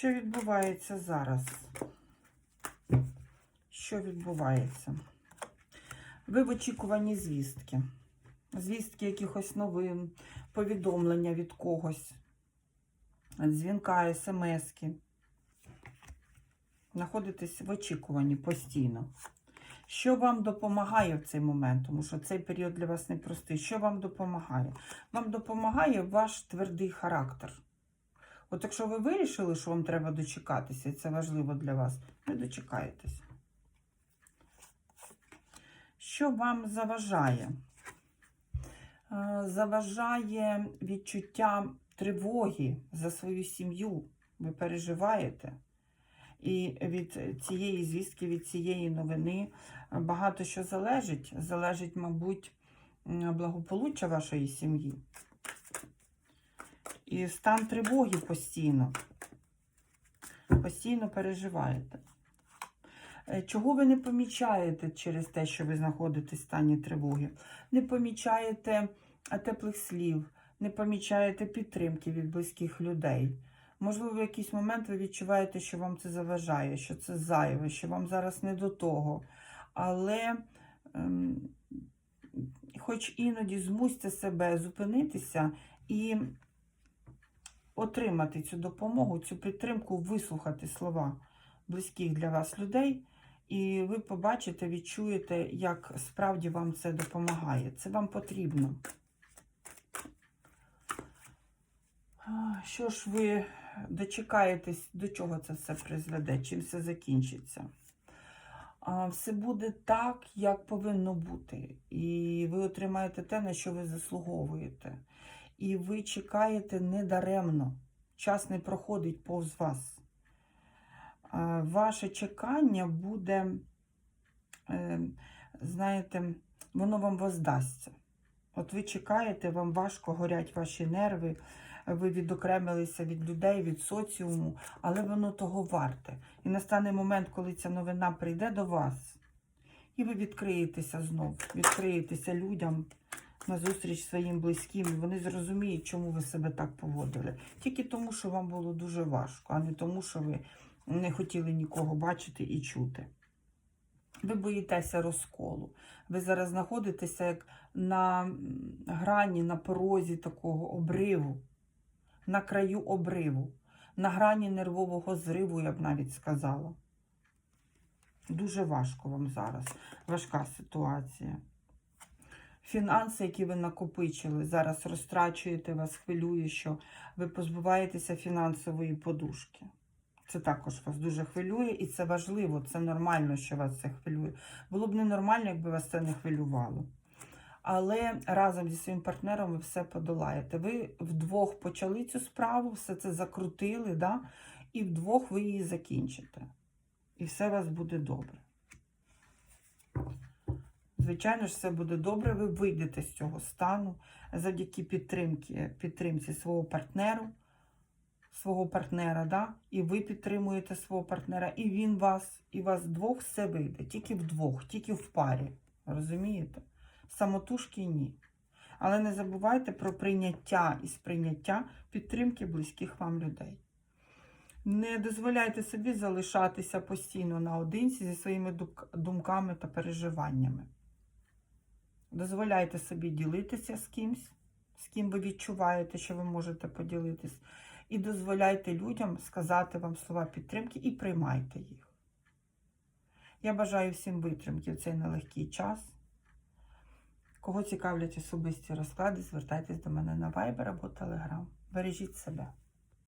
Що відбувається зараз? Що відбувається? Ви в очікуванні звістки. Звістки якихось новин, повідомлення від когось, дзвінка, смски. Знаходитесь в очікуванні постійно. Що вам допомагає в цей момент? Тому що цей період для вас непростий. Що вам допомагає? Вам допомагає ваш твердий характер. От якщо ви вирішили, що вам треба дочекатися, і це важливо для вас, ви дочекаєтесь. Що вам заважає? Е, Заважає відчуття тривоги за свою сім'ю. Ви переживаєте. І від цієї звістки, від цієї новини багато що залежить. Залежить, мабуть, благополуччя вашої сім'ї. І стан тривоги постійно. Постійно переживаєте. Е, Чого ви не помічаєте через те, що ви знаходитесь в стані тривоги? Не помічаєте е, теплих слів, не помічаєте підтримки від близьких людей. Можливо, в якийсь момент ви відчуваєте, що вам це заважає, що це зайве, що вам зараз не до того. Але, ем, хоч іноді змусьте себе зупинитися і отримати цю допомогу, цю підтримку, вислухати слова близьких для вас людей, і ви побачите, відчуєте, як справді вам це допомагає. Це вам потрібно. Що ж ви дочекаєтесь, до чого це все призведе, чим все закінчиться? Все буде так, як повинно бути. І ви отримаєте те, на що ви заслуговуєте. І ви чекаєте недаремно. Час не проходить повз вас. Ваше чекання буде, е, знаєте, воно вам воздасться. От ви чекаєте, вам важко горять ваші нерви, ви відокремилися від людей, від соціуму, але воно того варте. І настане момент, коли ця новина прийде до вас, і ви відкриєтеся знов, відкриєтеся людям назустріч своїм близьким, і вони зрозуміють, чому ви себе так поводили. Тільки тому, що вам було дуже важко, а не тому, що ви не хотіли нікого бачити і чути. Ви боїтеся розколу. Ви зараз знаходитеся як на грані, на порозі такого обриву, на краю обриву, на грані нервового зриву, я б навіть сказала. Дуже важко вам зараз, важка ситуація. Фінанси, які ви накопичили, зараз розтрачуєте, вас хвилює, що ви позбуваєтеся фінансової подушки. Це також вас дуже хвилює, і це важливо, це нормально, що вас це хвилює. Було б ненормально, якби вас це не хвилювало. Але разом зі своїм партнером ви все подолаєте. Ви вдвох почали цю справу, все це закрутили, да? і вдвох ви її закінчите. І все у вас буде добре. Звичайно ж, все буде добре, ви вийдете з цього стану завдяки підтримки, підтримці свого партнеру, свого партнера, да? і ви підтримуєте свого партнера, і він вас, і вас вдвох все вийде. Тільки вдвох, тільки в парі. Розумієте? Самотужки ні. Але не забувайте про прийняття і сприйняття підтримки близьких вам людей. Не дозволяйте собі залишатися постійно наодинці зі своїми думками та переживаннями. Дозволяйте собі ділитися з кимсь, з ким ви відчуваєте, що ви можете поділитись. І дозволяйте людям сказати вам слова підтримки і приймайте їх. Я бажаю всім витримки в цей нелегкий час. Кого цікавлять особисті розклади, звертайтесь до мене на Viber або Telegram. Бережіть себе.